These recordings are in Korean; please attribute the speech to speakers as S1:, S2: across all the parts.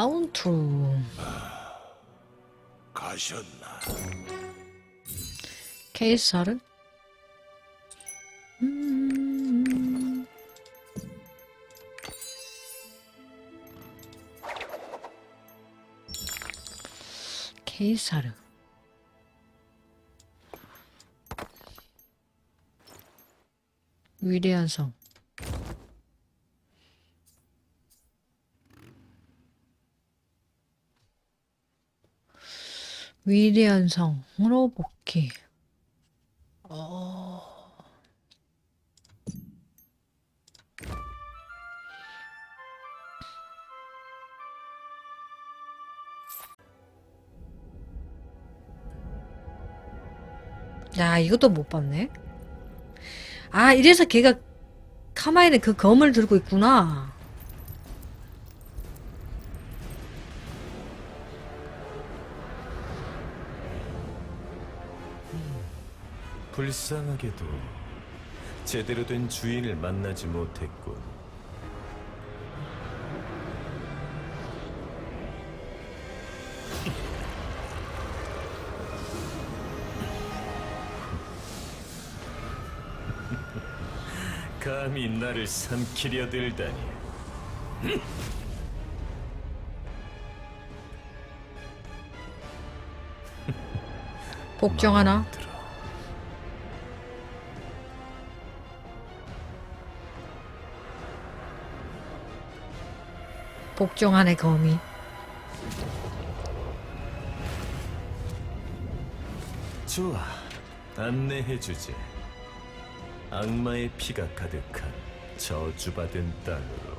S1: 바운투
S2: 가셨나?
S1: 케이사르 음. 케이사르 위대한 성 위대한 성 호로보키 어... 야 이것도 못 봤네. 아 이래서 걔가 카마에는 그 검을 들고 있구나
S3: 불쌍하게도 제대로 된 주인을 만나지 못했군. 감히 나를 삼키려 들다니.
S1: 복종 하나 복종 안의 검이
S3: 좋아, 안내해주지. 악마의 피가 가득한 저주받은 땅으로.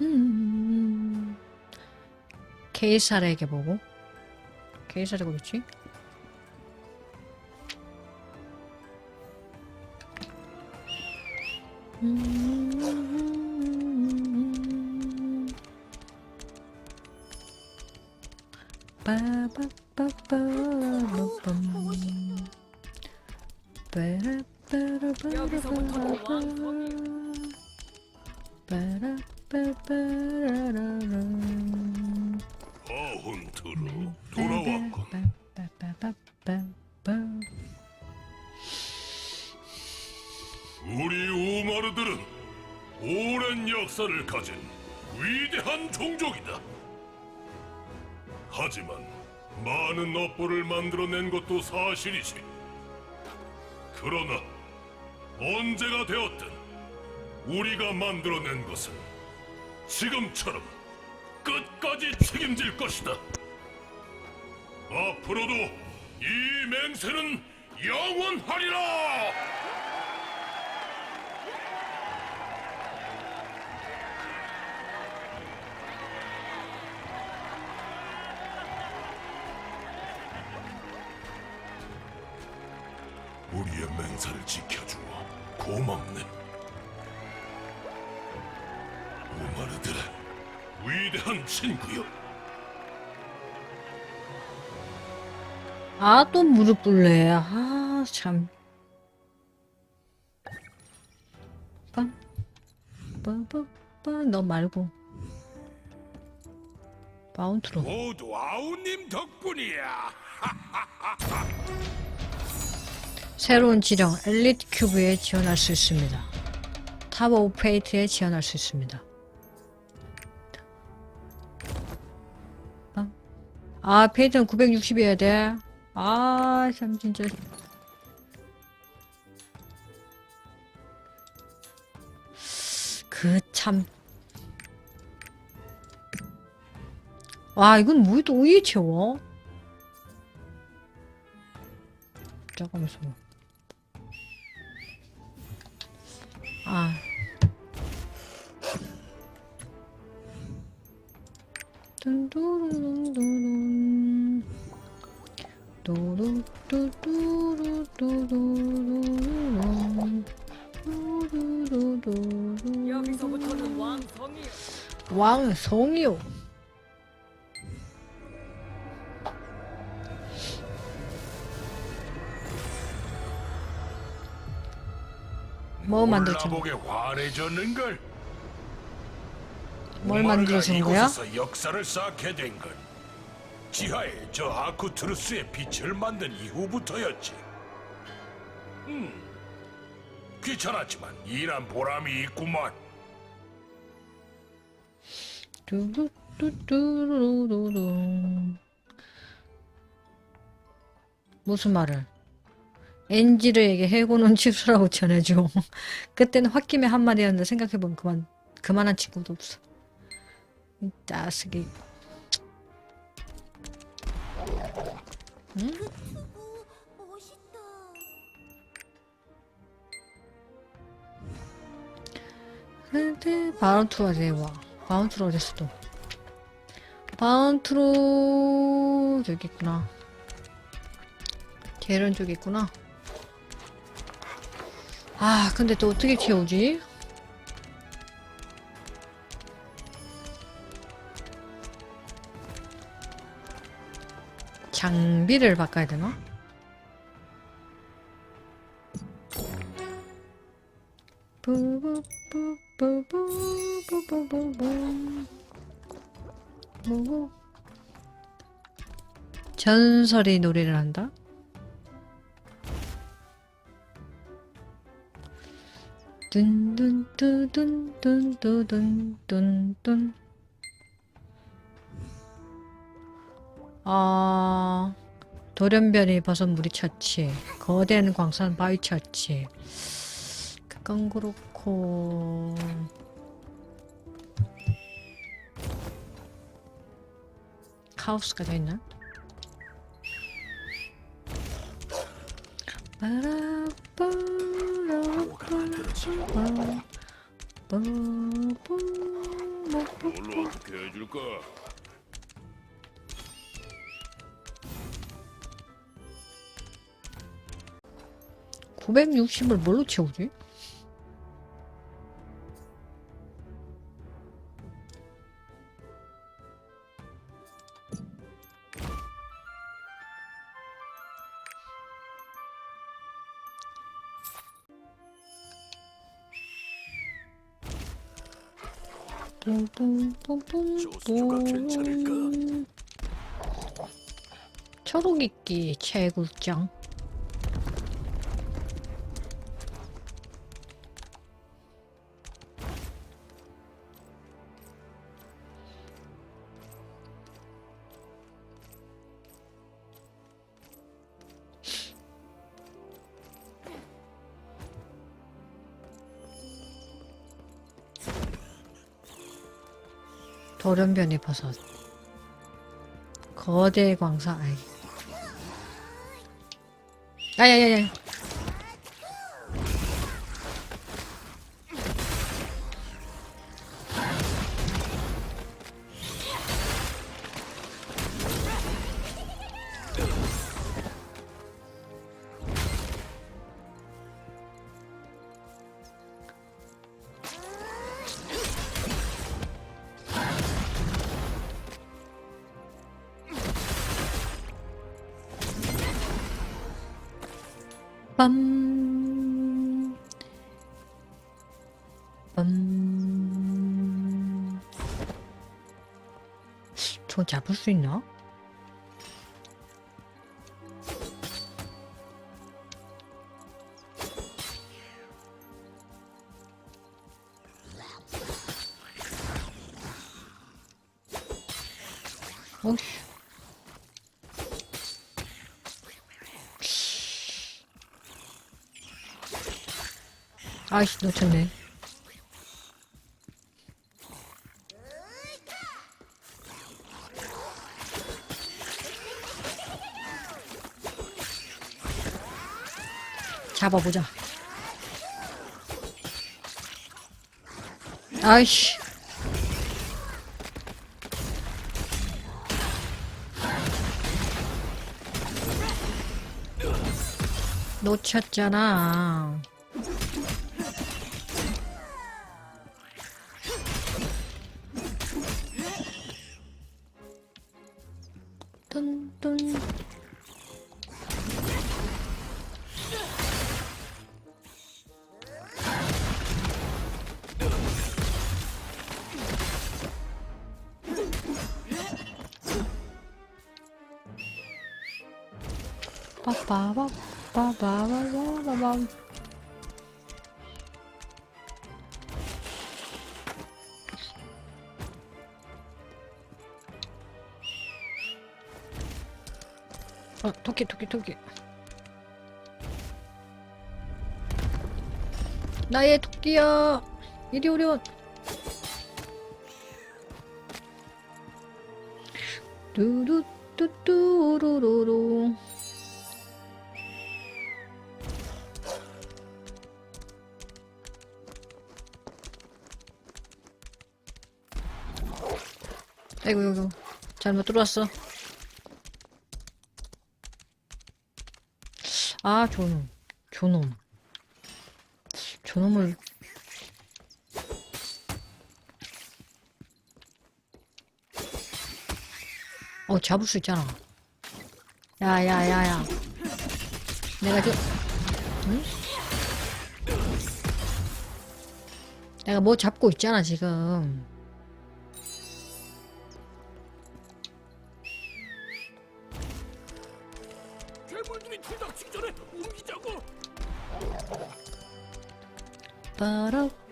S1: 음. 케이사르에게 보고 케이사르가 뭐지? 음. 빠바빠빠
S2: 사실이지. 그러나 언제가 되었든 우리가 만들어낸 것은 지금처럼 끝까지 책임질 것이다. 앞으로도 이 맹세는 영원하리라! 맹사를 지켜주어 고맙네. 우마르들의 위대한 친구여.
S1: 아, 또 무릎 꿇래. 아, 참. 빰. 빠빠빠. 너 말고. 바운트로.
S2: 모두 아우님 덕분이야.
S1: 새로운 지령 엘리트 큐브에 지원할 수 있습니다. 탑 오브 페이트에 지원할 수 있습니다. 어? 아, 페이트는 960이어야 돼. 아, 참, 진짜. 그, 참. 와, 이건 뭐또 우유 채워? 잠깐만, 잠깐만. 아.
S4: 여기서부터는 왕성이요.
S1: 왕성이요. 뭐?
S2: 올라보게 환해졌는걸.
S1: 뭘 만들어주는 거야?
S2: 이곳에서 역사를 쌓게 된 건 지하에 저 아쿠트루스의 빛을 만든 이후부터였지. 음, 귀찮았지만 일한 보람이 있구만.
S1: 무슨 말을? 엔지르에게 해고는 취소라고 전해줘. 그때는 홧김에 한 말이었는데 생각해보면 그만 그만한 친구도 없어. 이 짜식이.
S5: 멋있다.
S1: 근데 바운트가 대와 바운트로 어딨어 또 바운트로 저기 있구나 계란 쪽에 있구나 아 근데 또 어떻게 키우지? 장비를 바꿔야 되나? 전설이 노래를 한다? 둔둔뚜둔둔뚜둔둔둔 아 돌연변이 버섯 무리 처치 거대한 광산 바위 처치. 그건 그렇고. 카오스가 더 있나?
S2: 뭘로 어떻게 해줄까?
S1: 960을 뭘로 채우지?
S2: 조수가 괜찮을까?
S1: 초록이끼 채굴장 돌연변이 버섯. 거대 광사. 아이. 야야야야 빰. 빰. 저 잡을 수 있나? 아이씨 놓쳤네. 잡아보자. 아이씨. 놓쳤잖아 パパパパパパパパパあ、溶け溶け溶け。なえ、溶けやー。いりょりょ。ドゥルッドゥドゥルルル。 잘못 들어왔어. 아, 저놈. 저놈. 저놈을. 어, 잡을 수 있잖아. 야, 야, 야, 야. 내가 저, 응? 내가 뭐 잡고 있잖아, 지금.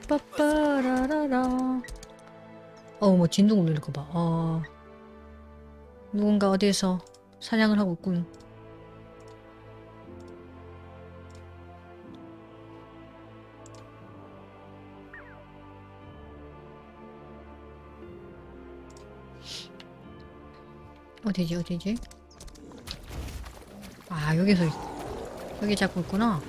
S1: 빠라빠빠라라라. 어, 뭐 진동 울리는 거 봐. 어. 누군가 어디에서 사냥을 하고 있군. 어디지, 어디지? 아, 여기서, 여기 잡고 있구나.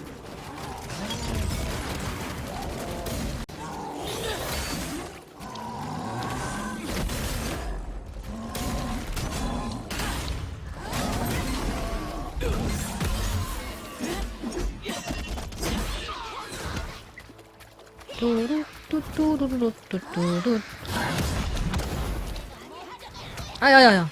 S1: 뚜루뚜뚜루루뚜뚜루 아야야야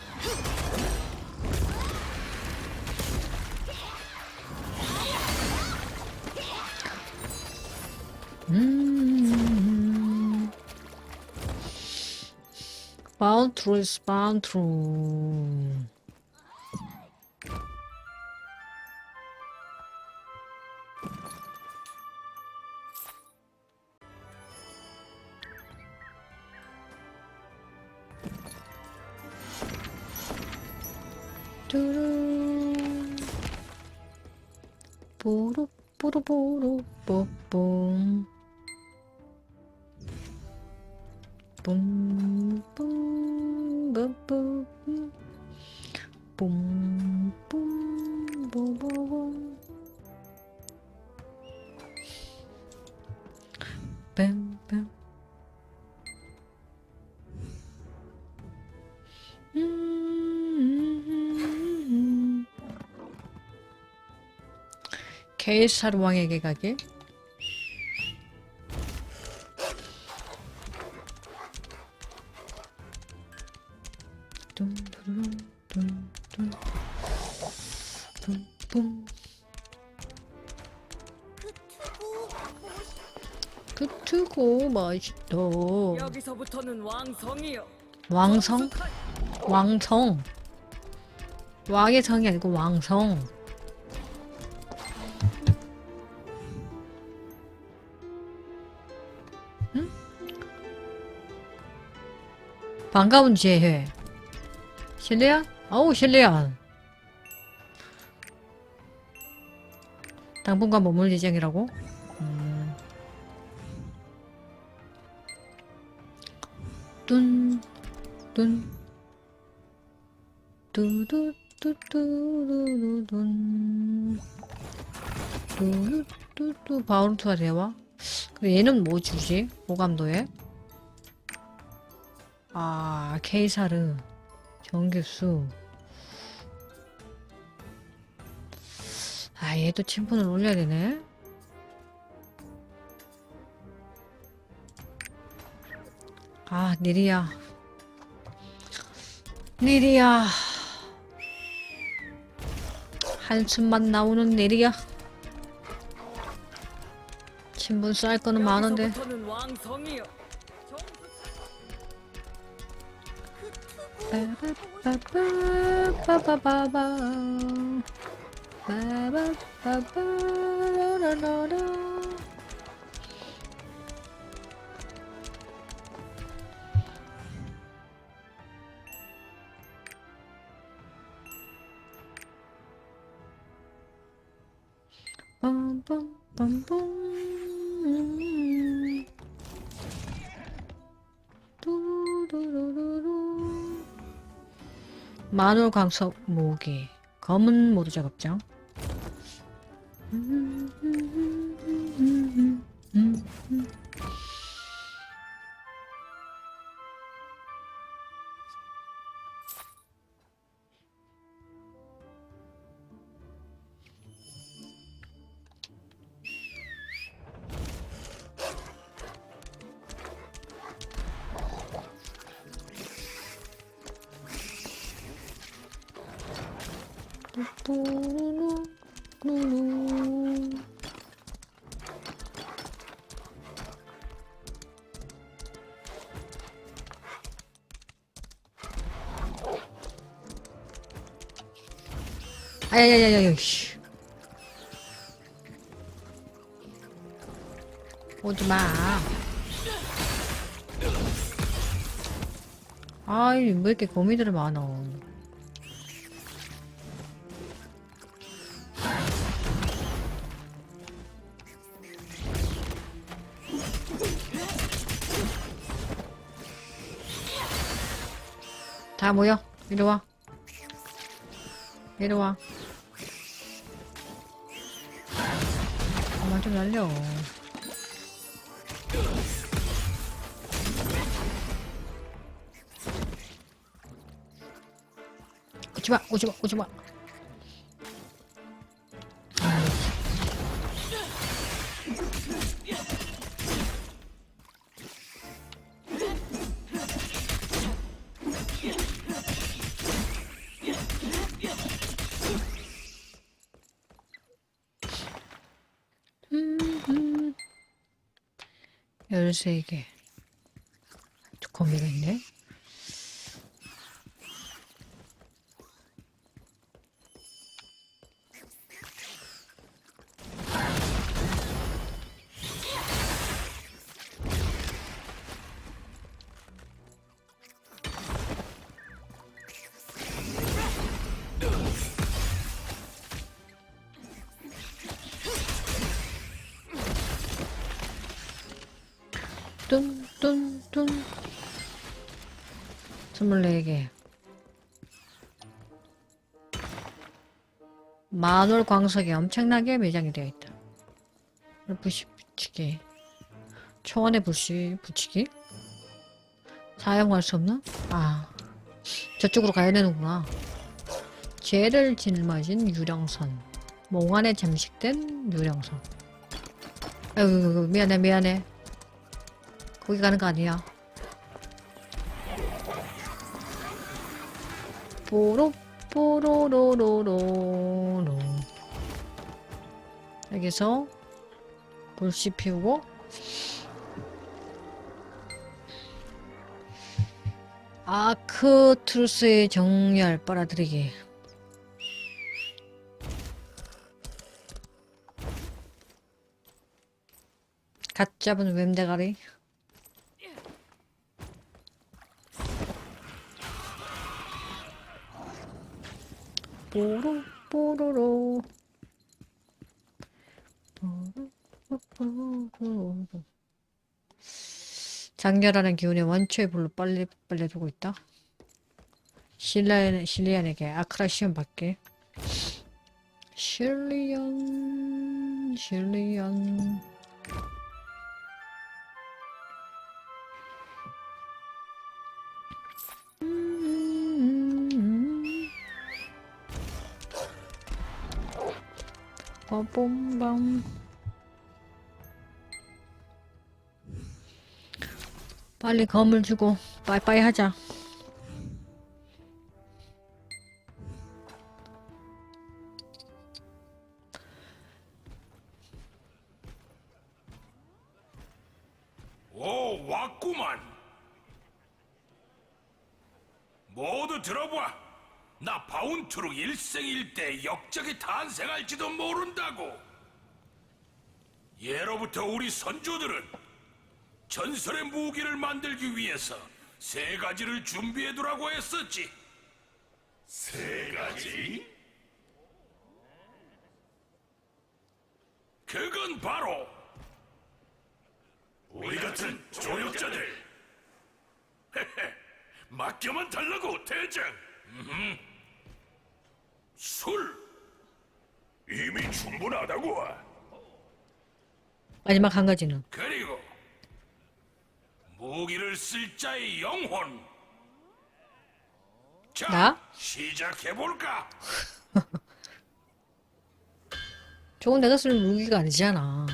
S1: 음 바운트루 바운트루 뽀로 뽀로 뽀뽕 뿜뿜 뿜뿜 뿜뿜 뽀뽀 게이사르 왕에게 가게
S5: 그.
S1: 그트고 맛있다
S4: 여기서부터는 왕성이요.
S1: 왕성? 왕성 왕의 성이 아니고 왕성 반가운 재해 실례야? 어우 실례야 당분간 머물 예정이라고? 음. 뚠 뚠 뚜두뚜뚜루루둔 뚜뚜뚜 바운트가 대화? 얘는 뭐 주지? 오감도에? 아 케이사르 정규수. 아 얘도 침분을 올려야 되네. 아 니리야. 니리야. 한숨만 나오는 니리야. 친분 쌀 거는 많은데
S4: 여기서부터는 왕성
S1: 마눌 광석 모기 검은 모드 작업장. 뚜 아야야야야 씨. 오지 마. 아이 왜 이렇게 거미들이 많아. 다 모여. 이리 와. 이리 와 좀 날려. 오지마 오지마 오지마 열세 개. 거미가 있네 만월 광석이 엄청나게 매장이 되어 있다. 불씨 붙이기. 초원에 불씨 붙이기? 사용할 수 없나? 아 저쪽으로 가야 되는구나. 죄를 짊어진 유령선. 몽환에 잠식된 유령선. 아이고 미안해 미안해. 거기 가는 거 아니야. 뽀로 뽀로로로로로. 여기서 불씨 피우고. 아크투스의 정렬 빨아들이기. 갓 잡은 웸대가리 뽀로 뽀로로 장렬하는 기운이 원초의 불로 빨리 빨리 두고 있다. 실리안 실리안에게 아크라 시험 받게. 실리안 실리안 빠bom밤 빨리 검을 주고 빠이빠이 하자
S2: 일생일대 역적이 탄생할지도 모른다고. 예로부터 우리 선조들은 전설의 무기를 만들기 위해서 세 가지를 준비해두라고 했었지. 세 가지? 그건 바로 우리 같은 조력자들. 헤헤, 맡겨만 달라고 대장. 술 이미 충분하다고.
S1: 마지막 한 가지는
S2: 그리고 무기를 쓸 자의 영혼. 자,
S1: 나?
S2: 시작해 볼까?
S1: 저건 내가 쓸 무기가 아니잖아.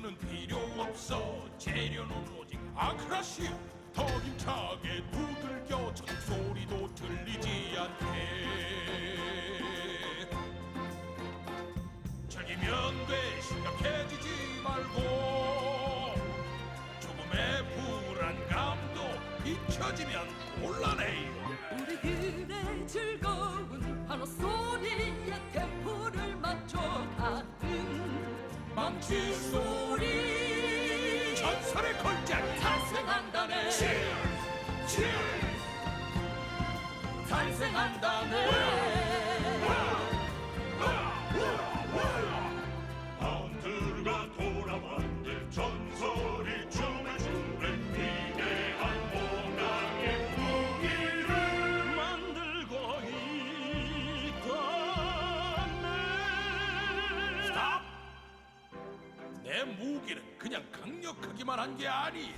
S2: 은은 필요 없어. 재료는 오직 아크라시아 더 힘차게 두들겨 전소리도 들리지 않게. 즐기면 돼. 심각해지지 말고. 조금의 불안감도 잊혀지면 곤란해요
S4: 우리들의 즐거운 환호 소리에 템포를 맞춰
S2: 망치
S4: 소리.
S2: 전설의 걸작이
S4: 탄생한다네. 탄생한다네
S2: 강력하기만 한 게 아니야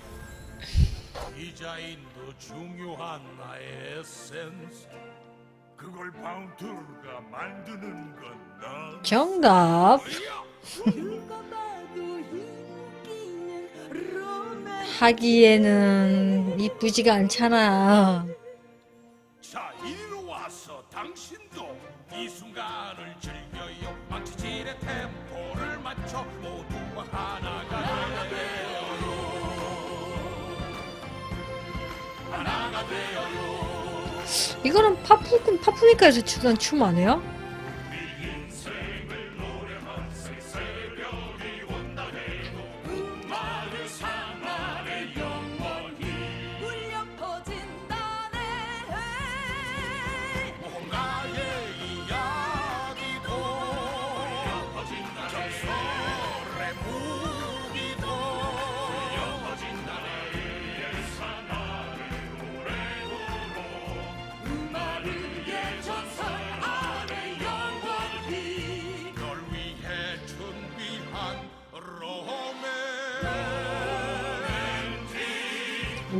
S2: 디자인도 중요한 나의 에센스 그걸 바운트가 만드는 건 난
S1: 정답.
S4: 봐도 인기는 로맨
S1: 하기에는 이쁘지가 않잖아. 이거는 파푸 파푸니카에서 추던 춤 아니에요?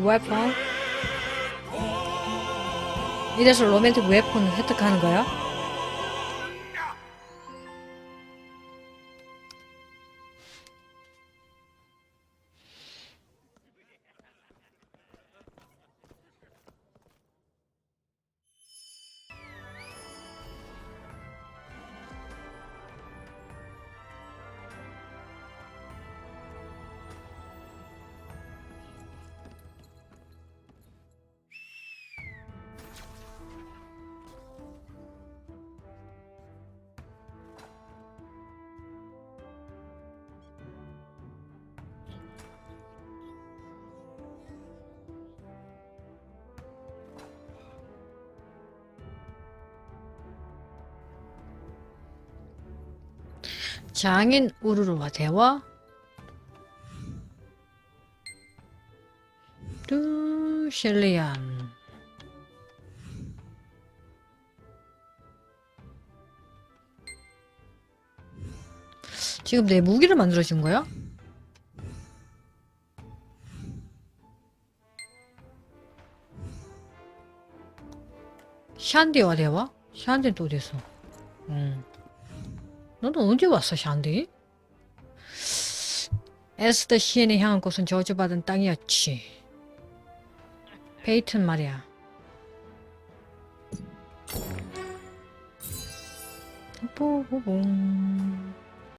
S2: 로맨틱
S1: 웨폰. 이래서 로맨틱 웨폰을 획득하는 거야? 장인 우르르와 대화. 뚜 셸리안. 지금 내 무기를 만들어준 거야? 샨디와 대화? 샨디는 또 어딨어? 응. 너는 언제 왔어, 샨디? 에스더 시인이 향한 곳은 저주받은 땅이었지. 페이튼 말이야. 뽀뽀봉.